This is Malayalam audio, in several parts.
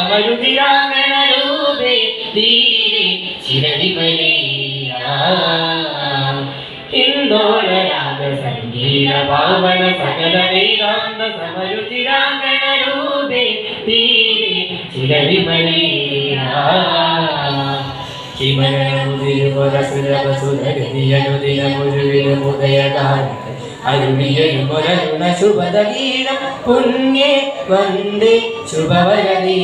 സമരുതിരാംഗണരൂപേ ധീരെ ചിരവിപരീയ ഹിന്ദോള രാഗസംഗീത പാവന സകല വേദാന്ത സമരുതിരാംഗണരൂപേ ധീരെ ചിരവിപരീയ ിയ മുദയ அருளிய முரருண சுபதவீனம் புண்ணியே வந்தே சுபவரதி.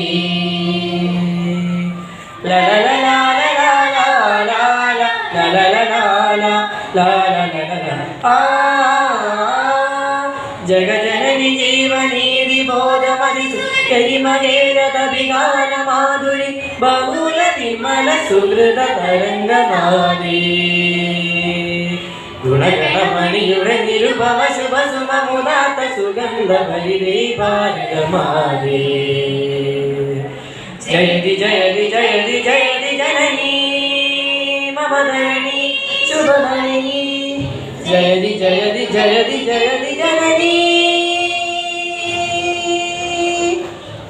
ஜகஜனி ஜீவநீதி போதமதி கரிமகேரத விகான மாதுரி பகுல விமல சுகிருத தரங்கநாதே ಗುಣಗಣಮಣಿಯುರಗಿರುವ ಶುಭ ಸುಮ ಮುದಾತ ಸುಗಂಧ ಬಲಿದೆ ಭಾರತಮಾದೆ ಜಯದಿ ಜಯದಿ ಜಯದಿ ಜಯದಿ ಜನನಿ ಮಮದರಣಿ ಶುಭಮಣಿ ಜಯದಿ ಜಯದಿ ಜಯದಿ ಜಯದಿ ಜನನಿ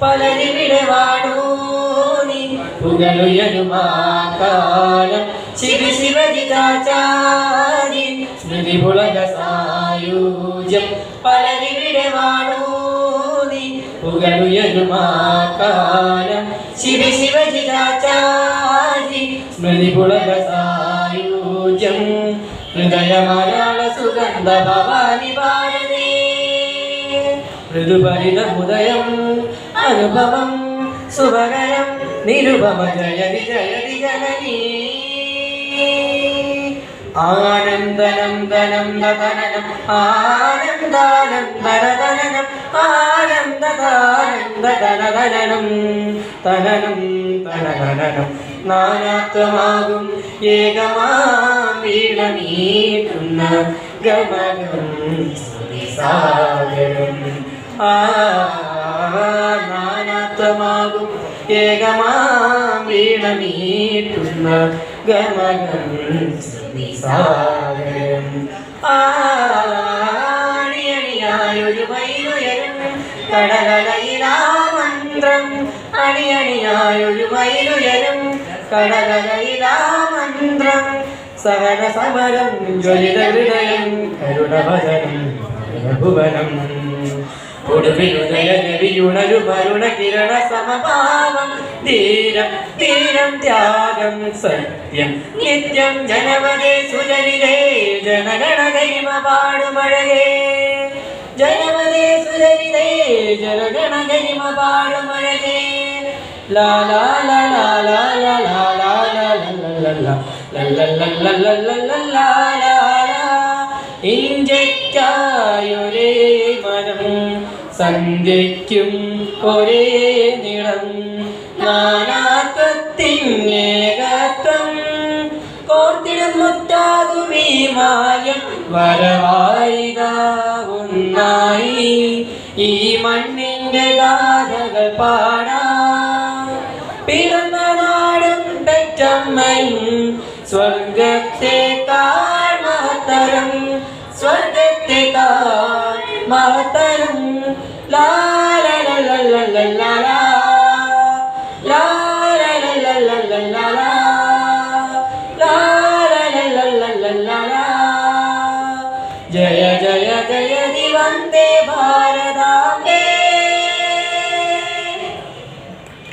ಪಲದಿ ಬಿಡವಾಡು ಪುಗಲು ಯನುಮಾಕಾರ ಶಿವ ಶಿವದಿ ಚಾಚಾರ ഉലക സായൂജ്യം പലരിവിടെ വാണൂ നീ? പുകഴുയരുമാകാലം ശിവ ശിവജിതാചാരി. സ്മൃതിപുളക സായൂജ്യം ഹൃദയ മലയാള സുഗന്ധ ഭവാനി ഭാരതേ. മൃദുപരിതമുദയം അനുഭവം സുഭകരം നിരുപമ ജയ വിജയ വിജനീ ആനന്ദനന്ദനം നദനനം ആനന്ദാനന്ദനദനനം ആനന്ദദാനന്ദനദനനം തനനം തനനനം നാനാത്വമാകും ഏകമാണമീട്ടുന്ന ഗമനം സാഗരം. ആ നാനാത്വമാകും ഏകമാണമീട്ടുന്ന ആണിയണിയായൊരു വൈരുയരുന്നു കടകലയിലാമന്ത്രം അണിയണിയായൊരു വൈരുയരും കടകലയിലാമന്ത്രം സഹന സമരം ജ്വലിത ഹൃദയം കരുണവചനം ഭുവനം ഒടുവിലുദയനവിയുണരു മരുണ കിരണ സമഭാവം ധീരം ധീരം ത്യാഗം സത്യം നിത്യം ജനപദേ സുജനിരേ ജനഗണ ഗൈമ പാടുമഴകേ ജനപദേ സുജനിരേ ജനഗണ ലാ ലാ ലാ ലാ ലാ ലാ ലാ ലാ ലാ ലാ ലാ ലാ ലാ ലാ സന്ധ്യയ്ക്കും ഒരേ നിളം നാനാത്വത്തിനേകത്വം കോർത്തിടം മുറ്റാകും ഈ മായം വരവായിതാവുന്നായി ഈ മണ്ണിന്റെ ഗാഥകൾ പാടാം. പിറന്ന നാടും പെറ്റമ്മയും സ്വർഗത്തെക്കാൾ മഹത്തരം സ്വർഗത്തെക്കാൾ മഹത്തരം. जय जय जय दिवन्ते भा